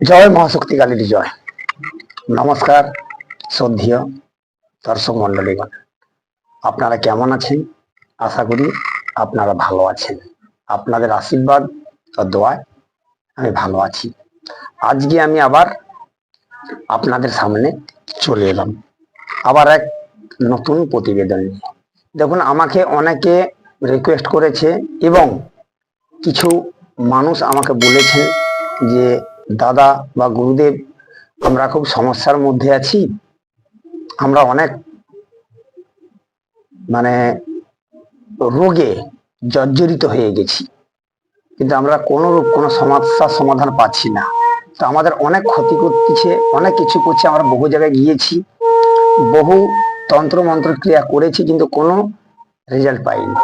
জয় মহাশক্তি কালীর জয়। নমস্কার, শ্রদ্ধেয় দর্শক মন্ডলীগণ আপনারা কেমন আছেন? আশা করি আপনারা ভালো আছেন। আপনাদের আশীর্বাদ ও দোয়ায় আমি ভালো আছি। আজকে আমি আবার আপনাদের সামনে চলে এলাম। আবার এক নতুন প্রতিবেদন নিয়ে। দেখুন, আমাকে অনেকে রিকোয়েস্ট করেছে এবং কিছু মানুষ আমাকে বলেছে যে দাদা বা গুরুদেব আমরা খুব সমস্যার মধ্যে আছি। আমরা অনেক মানে রোগে জর্জরিত হয়ে গেছি। কিন্তু আমরা কোনো রূপ কোনো সমস্যার সমাধান পাচ্ছি না। তো আমাদের অনেক ক্ষতি করতেছে অনেক কিছু করছে। আমরা বহু জায়গায় গিয়েছি, বহু তন্ত্র মন্ত্র ক্রিয়া করেছি, কিন্তু কোনো রেজাল্ট পাইনি।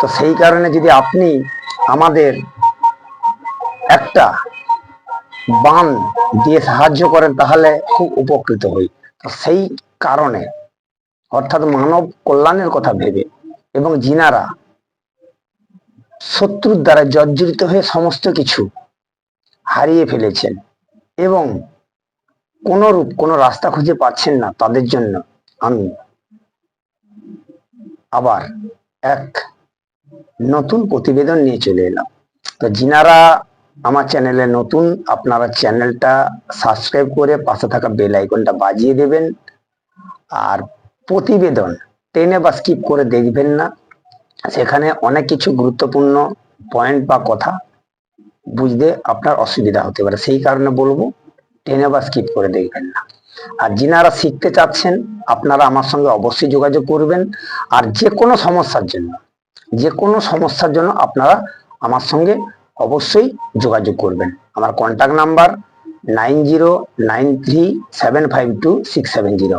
তো সেই কারণে যদি আপনি আমাদের একটা বান দিয়ে সাহায্য করেন তাহলে খুব উপকৃত হই। সেই কারণে, অর্থাৎ মানব কল্যাণের কথা ভেবে এবং জিনারা শত্রুর দ্বারা জর্জরিত হয়ে সমস্ত কিছু হারিয়ে ফেলেছেন এবং কোন রূপ কোনো রাস্তা খুঁজে পাচ্ছেন না তাদের জন্য আমি আবার এক নতুন প্রতিবেদন নিয়ে চলে এলাম। তো যিনারা আমার চ্যানেলে নতুন, আপনারা চ্যানেলটা সাবস্ক্রাইব করে পাশে থাকা বেল আইকনটা বাজিয়ে দেবেন। আর প্রতিবেদন টেনে বা স্কিপ করে দেখবেন না। সেখানে অনেক কিছু গুরুত্বপূর্ণ পয়েন্ট বা কথা বুঝতে আপনার অসুবিধা হতে পারে। সেই কারণে বলব, টেনে বা স্কিপ করে দেখবেন না। আর যিনারা শিখতে চাচ্ছেন, আপনারা আমার সঙ্গে অবশ্যই যোগাযোগ করবেন। আর যে কোনো সমস্যার জন্য যে কোনো সমস্যার জন্য আপনারা আমার সঙ্গে অবশ্যই যোগাযোগ করবেন। আমার contact number nine zero nine three seven five two six seven zero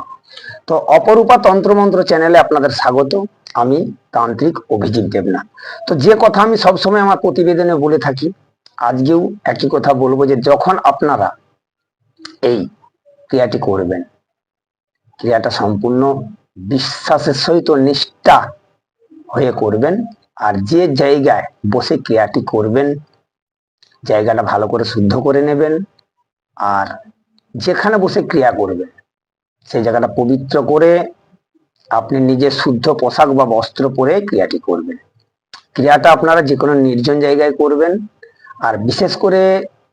তো অপরূপা তন্ত্রমন্ত্র চ্যানেলে আপনাদের স্বাগত। আমি তান্ত্রিক অভিজিৎ দেবনাথ। তো যে কথা আমি সবসময় আমার প্রতিবেদনে বলে থাকি, আজকেও একই কথা বলব যে যখন আপনারা এই ক্রিয়াটি করবেন, ক্রিয়াটা সম্পূর্ণ বিশ্বাসের সহিত নিষ্ঠা হয়ে করবেন, আর যে জায়গায় বসে ক্রিয়াটি করবেন জায়গাটা ভালো করে শুদ্ধ করে নেবেন আর যেখানে বসে ক্রিয়া করবেন, সেই জায়গাটা পবিত্র করে আপনি নিজের শুদ্ধ পোশাক বা বস্ত্র পরে ক্রিয়াটি করবেন। ক্রিয়াটা আপনারা যে কোনো নির্জন জায়গায় করবেন আর বিশেষ করে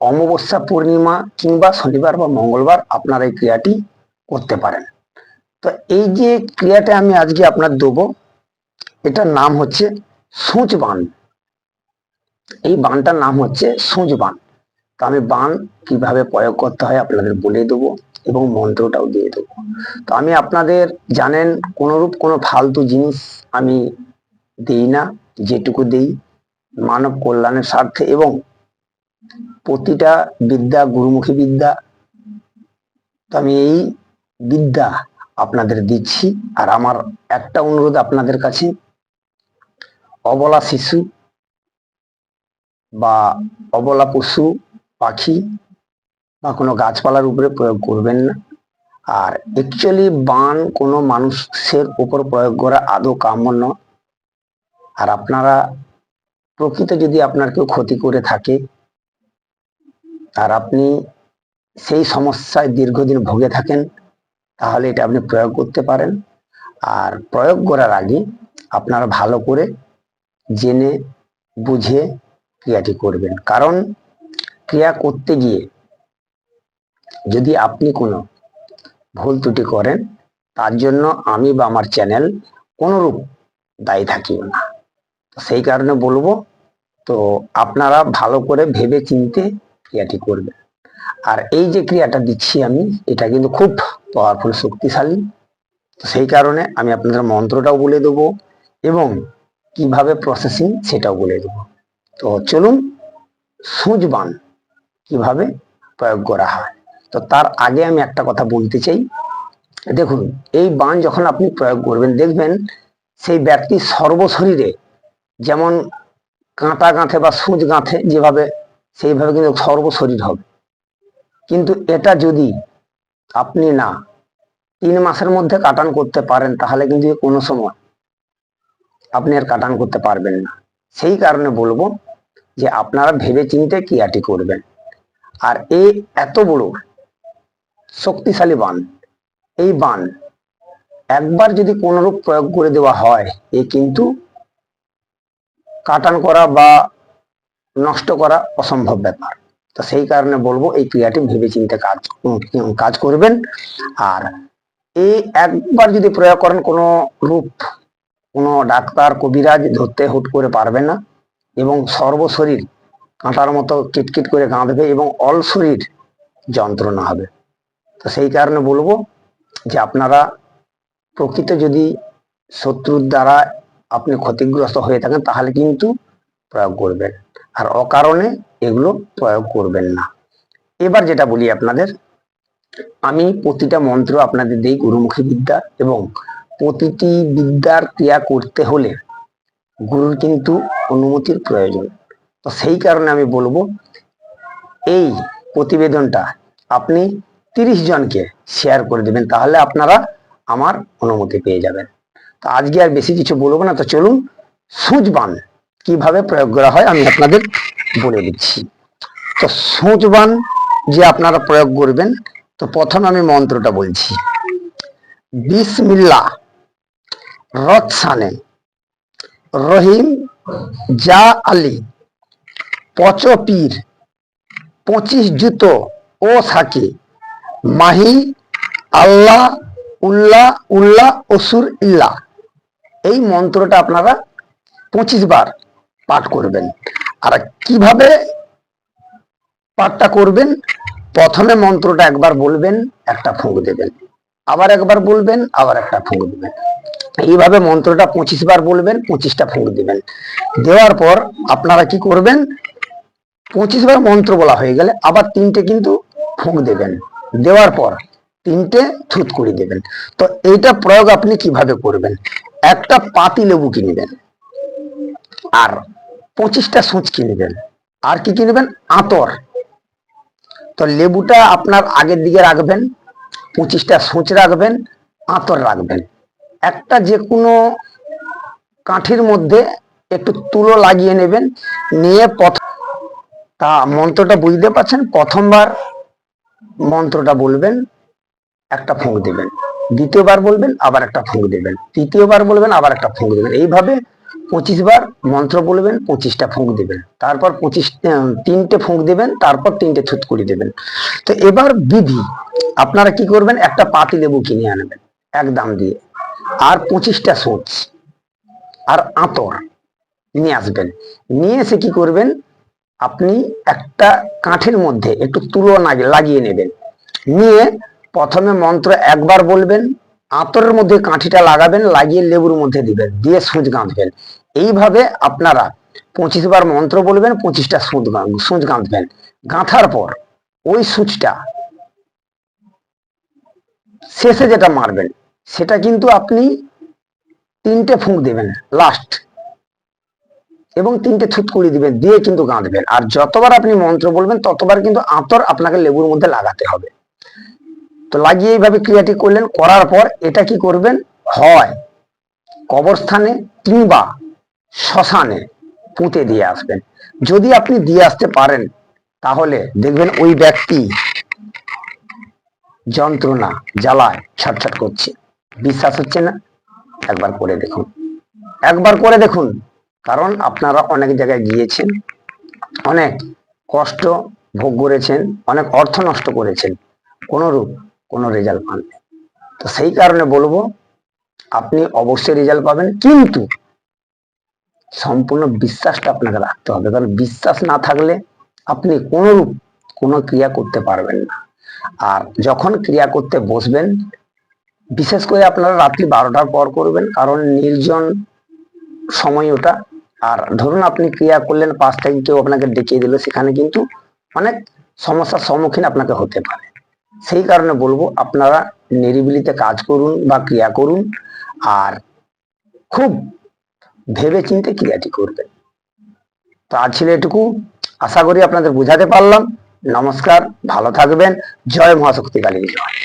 অমাবস্যা পূর্ণিমা কিংবা শনিবার বা মঙ্গলবার আপনারা এই ক্রিয়াটি করতে পারেন। তো এই যে ক্রিয়াটা আমি আজকে আপনার দেবো, এটার নাম হচ্ছে সূচ বান এই বানটার নাম হচ্ছে সূচ বান। তো আমি বান কীভাবে প্রয়োগ করতে হয় আপনাদের বলে দেবো এবং মন্ত্রটাও দিয়ে দেবো। তো আমি আপনাদের জানেন কোনোরূপ কোনো ফালতু জিনিস আমি দিই না, যেটুকু দিই মানব কল্যাণের স্বার্থে এবং প্রতিটা বিদ্যা গুরুমুখী বিদ্যা। তো আমি এই বিদ্যা আপনাদের দিচ্ছি আর আমার একটা অনুরোধ আপনাদের কাছে। অবলা শিশু বা অবলা পশু, পাখি বা কোনো গাছপালার উপরে প্রয়োগ করবেন না। আর অ্যাকচুয়ালি বান কোনো মানুষের উপর প্রয়োগ করা আদৌ কাম্য নয়। আর আপনারা প্রকৃত যদি আপনার কেউ ক্ষতি করে থাকে, আর আপনি সেই সমস্যায় দীর্ঘদিন ভোগে থাকেন, তাহলে এটা আপনি প্রয়োগ করতে পারেন। আর প্রয়োগ করার আগে আপনারা ভালো করে জেনে, বুঝে ক্রিয়াটি করবেন। কারণ ক্রিয়া করতে গিয়ে যদি আপনি কোনো ভুল ত্রুটি করেন, তার জন্য আমি বা আমার চ্যানেল কোনোরূপ দায়ী থাকিও না। সেই কারণে বলব, তো আপনারা ভালো করে ভেবে চিনতে ক্রিয়াটি করবেন। আর এই যে ক্রিয়াটা দিচ্ছি আমি, এটা কিন্তু খুব পাওয়ারফুল শক্তিশালী। তো সেই কারণে আমি আপনাদের মন্ত্রটাও বলে দেবো এবং কীভাবে প্রসেসিং সেটাও বলে দেবো। তো চলুন সুজবান কীভাবে প্রয়োগ করা হয়। তো তার আগে আমি একটা কথা বলতে চাই। দেখুন, এই বান যখন আপনি প্রয়োগ করবেন, দেখবেন সেই ব্যক্তির সর্বশরীরে যেমন কাঁটা গাঁথে বা সুচ গাঁথে যেভাবে, সেইভাবে কিন্তু সর্বশরীর হবে। কিন্তু এটা যদি আপনি না তিন মাসের মধ্যে কাটান করতে পারেন, তাহলে কিন্তু কোনো সময় আপনি আর কাটান করতে পারবেন না। সেই কারণে বলব যে আপনারা ভেবে চিনতে ক্রিয়াটি করবেন। আর এই এত বড় শক্তিশালী বান, এই বান একবার যদি কোনরূপ প্রয়োগ করে দেওয়া হয়, এ কিন্তু কাটান করা বা নষ্ট করা অসম্ভব ব্যাপার। তো সেই কারণে বলব, এই ক্রিয়াটি ভেবে চিন্তে কাজ কাজ করবেন। আর এই একবার যদি প্রয়োগ করেন কোনো রূপ কোনো ডাক্তার, কবিরাজ ধরতে হুট করে পারবে না। এবং সর্বশরীর কাঁটার মতো কিটকিট করে কাঁদবে এবং অল শরীর যন্ত্রণা হবে। তো সেই কারণে বলব যে আপনারা প্রকৃত যদি শত্রুর দ্বারা আপনি ক্ষতিগ্রস্ত হয়ে থাকেন, তাহলে কিন্তু প্রয়োগ করবেন। আর অকারণে এগুলো প্রয়োগ করবেন না। এবার যেটা বলি আপনাদের, আমি প্রতিটা মন্ত্র আপনাদের দিই গুরুমুখী বিদ্যা এবং প্রতিটি বিদ্যার ক্রিয়া করতে হলে গুরুর কিন্তু অনুমতির প্রয়োজন। তো সেই কারণে আমি বলব, এই প্রতিবেদনটা আপনি তিরিশ জনকে শেয়ার করে দেবেন, তাহলে আপনারা আমার অনুমতি পেয়ে যাবেন। তো আজকে আর বেশি কিছু বলব না, তো চলুন সুজবান কীভাবে প্রয়োগ করা হয় আমি আপনাদের বলে দিচ্ছি। তো সুচবান যে আপনারা প্রয়োগ করবেন, তো প্রথম আমি মন্ত্রটা বলছি। বিসমিল্লা রৎসানে রহিম, জা আলী, পচপীর, পঁচিশ জুতো ও সাকে, মাহি আল্লাহ উল্লাহ উল্লাহ অসুর ইল্লাহ এই মন্ত্রটা আপনারা পঁচিশ বার পাঠ করবেন। আর কীভাবে পাঠটা করবেন? প্রথমে মন্ত্রটা একবার বলবেন, একটা ফুঁক দেবেন। আবার একবার বলবেন, আবার একটা ফুঁক দেবেন। এইভাবে মন্ত্রটা পঁচিশ বার বলবেন, পঁচিশটা ফুঁক দিবেন। দেওয়ার পর আপনারা কি করবেন? পঁচিশ বার মন্ত্র বলা হয়ে গেলে আবার তিনটে কিন্তু ফুঁক দেবেন। দেওয়ার পর তিনটে থুত করে দেবেন। তো এইটা প্রয়োগ আপনি কীভাবে করবেন? একটা পাতি লেবু কিনবেন আর পঁচিশটা সুচ কিনবেন। আর কি কিনবেন? আতর। তো লেবুটা আপনার আগের দিকে রাখবেন, পঁচিশটা সুচ রাখবেন, আতর রাখবেন। একটা যে কোনো কাঠির মধ্যে একটু তুলো লাগিয়ে নেবেন, নিয়ে প্রথম তা মন্ত্রটা বুঝতে পারছেন? প্রথমবার মন্ত্রটা বলবেন, একটা ফুঁক দেবেন। দ্বিতীয়বার বলবেন, আবার একটা ফুঁক দেবেন। তৃতীয়বার বলবেন, আবার একটা ফুঁক দেবেন। এইভাবে পঁচিশ বার মন্ত্র বলবেন, পঁচিশটা ফুঁক দেবেন। তারপর পঁচিশ তিনটে ফুঁক দেবেন, তারপর তিনটে থুতকুড়ি দেবেন। তো এবার বিধি, আপনারা কি করবেন? একটা পাতি লেবু কিনে আনবেন, এক দাম দিয়ে। আর পঁচিশটা সোচ আর আতর নিয়ে আসবেন। নিয়ে এসে কি করবেন? আপনি একটা কাঠের মধ্যে একটু তুলো লাগিয়ে নেবেন। নিয়ে প্রথমে মন্ত্র একবার বলবেন, আতরের মধ্যে কাঠিটা লাগাবেন, লাগিয়ে লেবুর মধ্যে দিবেন, দিয়ে সুঁচ গাঁথবেন। এইভাবে আপনারা পঁচিশ বার মন্ত্র বলবেন, পঁচিশটা সুঁচ সুঁচ গাঁথবেন। গাঁথার পর ওই সুচটা শেষে যেটা মারবেন সেটা কিন্তু আপনি তিনটে ফুঁক দেবেন লাস্ট এবং তিনটে থুতকুড়ি দিবেন, দিয়ে কিন্তু গাঁথবেন আর যতবার আপনি মন্ত্র বলবেন, ততবার কিন্তু আতর আপনাকে লেবুর মধ্যে লাগাতে হবে। তো লাগিয়ে এইভাবে ক্রিয়াটি করলেন, করার পর এটা কি করবেন? হয় কবরস্থানে কিংবা শ্মশানে পুঁতে দিয়ে আসবেন। যদি আপনি দিয়ে আসতে পারেন, তাহলে দেখবেন ওই ব্যক্তি যন্ত্রণা, জ্বালায় ছটছট করছে। বিশ্বাস হচ্ছে না, একবার করে দেখুন। একবার করে দেখুন, কারণ আপনারা অনেক জায়গায় গিয়েছেন, অনেক কষ্ট ভোগ করেছেন, অনেক অর্থ নষ্ট করেছেন কোনো রূপ কোনো রেজাল্ট পাননি তো সেই কারণে বলব, আপনি অবশ্যই রেজাল্ট পাবেন, কিন্তু সম্পূর্ণ বিশ্বাসটা আপনাকে রাখতে হবে, কারণ বিশ্বাস না থাকলে আপনি কোনো রূপ কোনো ক্রিয়া করতে পারবেন না। আর যখন ক্রিয়া করতে বসবেন বিশেষ করে আপনারা রাত্রি বারোটার পর করবেন, কারণ নির্জন সময় ওটা। আর ধরুন আপনি ক্রিয়া করলেন পাঁচ থেকে কেউ আপনাকে ডেকে দিল, সেখানে কিন্তু অনেক সমস্যার সম্মুখীন আপনাকে হতে পারে। সেই কারণে বলব, আপনারা নিরিবিলিতে কাজ করুন বা ক্রিয়া করুন, আর খুব ভেবে চিন্তে ক্রিয়াটি করবেন। তো আজ ছিল এটুকু। আশা করি আপনাদের বুঝাতে পারলাম। নমস্কার, ভালো থাকবেন। জয় মহাশক্তি কালী জয়।